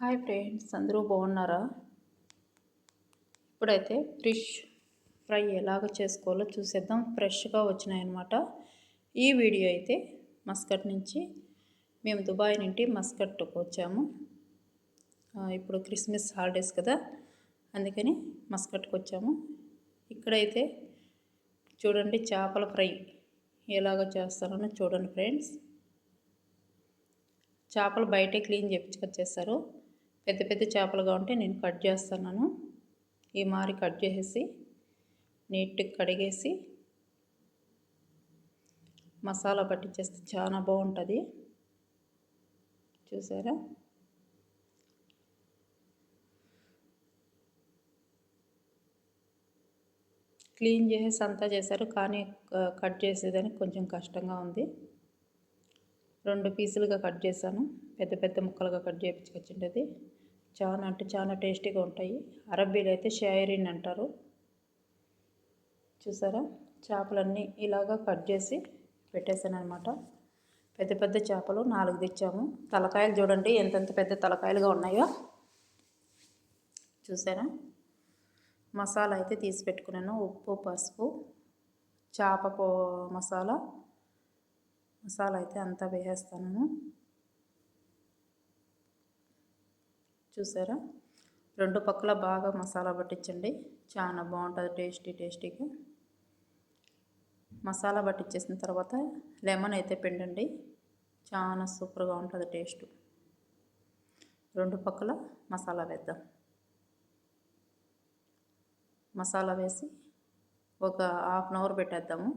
Hi friends అందరూ బాగున్నారా? ఇప్పుడైతే ఫిష్ ఫ్రై ఎలాగ చేసుకోవాలో చూసేద్దాం. ఫ్రెష్గా వచ్చినాయన్నమాట. ఈ వీడియో అయితే మస్కట్ నుంచి మేము దుబాయ్ నుండి మస్కట్కు వచ్చాము. ఇప్పుడు క్రిస్మస్ హాలిడేస్ కదా అందుకని మస్కట్కి వచ్చాము. ఇక్కడైతే చూడండి చేపల ఫ్రై ఎలాగ చేస్తారని చూడండి ఫ్రెండ్స్. చేపలు బయటే క్లీన్ చేపించుకొచ్చేస్తారు. పెద్ద పెద్ద చేపలుగా ఉంటే నేను కట్ చేస్తున్నాను. ఈ మారి కట్ చేసేసి నీట్గా కడిగేసి మసాలా పట్టించేస్తే చాలా బాగుంటుంది. చూసారా? క్లీన్ చేసేసి అంతా చేశారు కానీ కట్ చేసేదానికి కొంచెం కష్టంగా ఉంది. రెండు పీసులుగా కట్ చేశాను. పెద్ద పెద్ద ముక్కలుగా కట్ చేయించుకొచ్చిండేది చాలా అంటే చాలా టేస్టీగా ఉంటాయి. అరబ్బీలు అయితే షాయరీన్ అంటారు. చూసారా? చేపలన్నీ ఇలాగా కట్ చేసి పెట్టేశాను అనమాట పెద్ద పెద్ద చేపలు నాలుగు తెచ్చాము. తలకాయలు చూడండి ఎంతెంత పెద్ద తలకాయలుగా ఉన్నాయో. చూసారా? మసాలా అయితే తీసి పెట్టుకున్నాను. ఉప్పు పసుపు చేప మసాలా మసాలా అయితే అంతా వేసేస్తాను చూసారా? రెండు పక్కల బాగా మసాలా పట్టించండి. చాలా బాగుంటుంది టేస్టీ టేస్టీగా. మసాలా పట్టించేసిన తర్వాత లెమన్ అయితే పిండండి. చాలా సూపర్గా ఉంటుంది టేస్ట్. రెండు పక్కల మసాలా వేద్దాం. మసాలా వేసి ఒక హాఫ్ అన్ అవర్ పెట్టేద్దాము.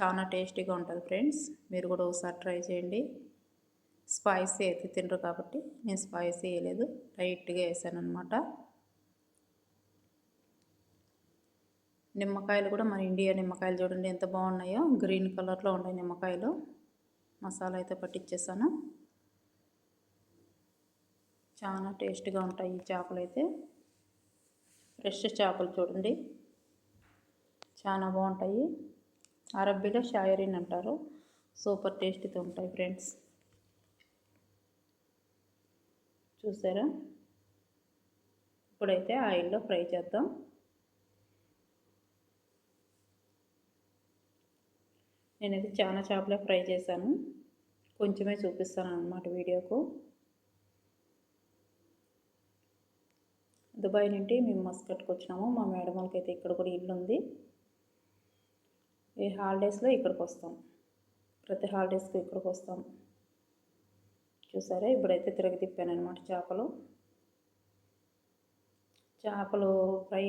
చాలా టేస్టీగా ఉంటుంది ఫ్రెండ్స్. మీరు కూడా ఒకసారి ట్రై చేయండి. స్పైసీ అయితే తినరు కాబట్టి నేను స్పైసీ వేయలేదు. లైట్గా వేసాను అనమాట నిమ్మకాయలు కూడా మన ఇండియా నిమ్మకాయలు చూడండి ఎంత బాగున్నాయో. గ్రీన్ కలర్లో ఉన్నాయి నిమ్మకాయలు. మసాలా అయితే పట్టించేసాను చాలా టేస్ట్గా ఉంటాయి ఈ చేపలు అయితే. ఫ్రెష్ చేపలు చూడండి. చాలా బాగుంటాయి. అరబ్బీలో షాయరీన్ అంటారు. సూపర్ టేస్టీతో ఉంటాయి ఫ్రెండ్స్. చూసారా? ఇప్పుడైతే ఆయిల్లో ఫ్రై చేద్దాం. నేనైతే చాలా చేపలే ఫ్రై చేశాను. కొంచెమే చూపిస్తాను అనమాట వీడియోకు. దుబాయ్ నుండి మేము మస్కట్కి వచ్చినాము. మా మేడం వాళ్ళకి అయితే ఇక్కడ కూడా ఇల్లు ఉంది ఈ హాలిడేస్లో ఇక్కడికి వస్తాం ప్రతి హాలిడేస్కి ఇక్కడికి వస్తాం చూసారా? ఇప్పుడైతే తిరగ తిప్పాను అనమాట చేపలు. చేపలు ఫ్రై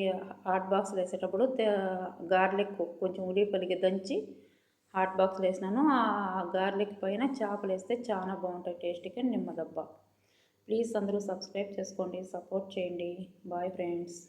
హాట్ బాక్స్లో వేసేటప్పుడు గార్లిక్ కొంచెం ఉల్లిపల్లికి దంచి హాట్ బాక్స్లో వేసినాను. ఆ గార్లిక్ పైన చేపలు వేస్తే చాలా బాగుంటాయి. టేస్టీగా నిమ్మదబ్బ. ప్లీజ్ అందరూ సబ్స్క్రైబ్ చేసుకోండి. సపోర్ట్ చేయండి. Bye friends.